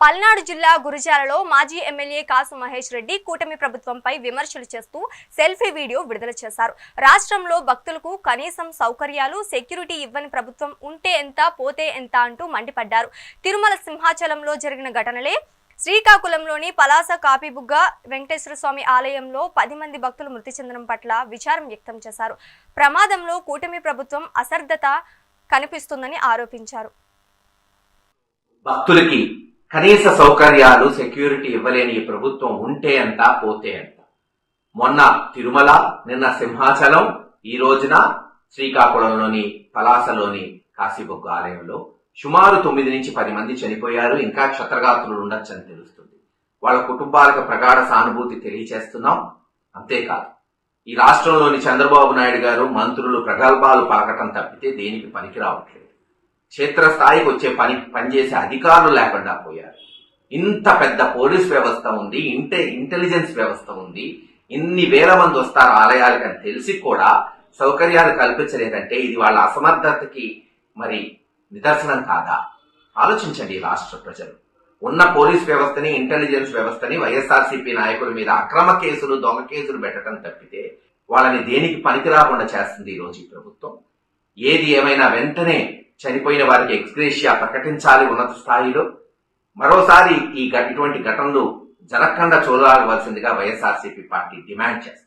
పల్నాడు జిల్లా గురిజాలలో మాజీ ఎమ్మెల్యే కాసు మహేష్ రెడ్డి కూటమి ప్రభుత్వంపై విమర్శలు చేస్తూ సెల్ఫీ వీడియో విడుదల చేశారు. రాష్ట్రంలో భక్తులకు కనీసం సౌకర్యాలు సెక్యూరిటీ ఇవ్వని ప్రభుత్వం ఉంటే ఎంత పోతే ఎంత అంటూ మండిపడ్డారు. తిరుమల సింహాచలంలో జరిగిన ఘటనలే శ్రీకాకుళంలోని పలాస కాపీబుగ్గ వెంకటేశ్వర స్వామి ఆలయంలో పది మంది భక్తులు మృతి చెందడం పట్ల విచారం వ్యక్తం చేశారు. ప్రమాదంలో కూటమి ప్రభుత్వం అసర్ధత కనిపిస్తుందని ఆరోపించారు. భక్తులకి కనీస సౌకర్యాలు సెక్యూరిటీ ఇవ్వలేని ఈ ప్రభుత్వం ఉంటే ఎంత పోతే ఎంత మొన్న తిరుమల నిన్న సింహాచలం ఈ రోజున శ్రీకాకుళంలోని పలాసలోని కాశీబొగ్గు ఆలయంలో సుమారు తొమ్మిది నుంచి పది మంది చనిపోయారు. ఇంకా క్షత్రగాత్రులు ఉండొచ్చని తెలుస్తుంది. వాళ్ళ కుటుంబాలకు ప్రగాఢ సానుభూతి తెలియచేస్తున్నాం. అంతేకాదు ఈ రాష్ట్రంలోని చంద్రబాబు నాయుడు గారు మంత్రులు ప్రగల్భాలు పలకటం తప్పితే దేనికి పనికి రావట్లేదు క్షేత్రస్థాయికి వచ్చే పని పనిచేసే అధికారులు లేకుండా పోయారు. ఇంత పెద్ద పోలీస్ వ్యవస్థ ఉంది ఇంటే ఇంటెలిజెన్స్ వ్యవస్థ ఉంది. ఇన్ని వేల మంది వస్తారు ఆలయాలకని తెలిసి కూడా సౌకర్యాలు కల్పించలేదంటే ఇది వాళ్ళ అసమర్థతకి మరి నిదర్శనం కాదా? ఆలోచించండి రాష్ట్ర ప్రజలు. ఉన్న పోలీస్ వ్యవస్థని ఇంటెలిజెన్స్ వ్యవస్థని వైఎస్ఆర్సీపీ నాయకుల మీద అక్రమ కేసులు దొంగ కేసులు పెట్టడం తప్పితే వాళ్ళని దేనికి పనికి రాకుండా చేస్తుంది ఈ రోజు ఈ ప్రభుత్వం? ఏది ఏమైనా వెంటనే చనిపోయిన వారికి ఎక్స్గ్రేషియా ప్రకటించాలి ఉన్నత స్థాయిలో. మరోసారి ఈ ఇటువంటి ఘటనలు జరగకుండా చూడవలసిందిగా వైఎస్ఆర్సీపీ పార్టీ డిమాండ్ చేస్తుంది.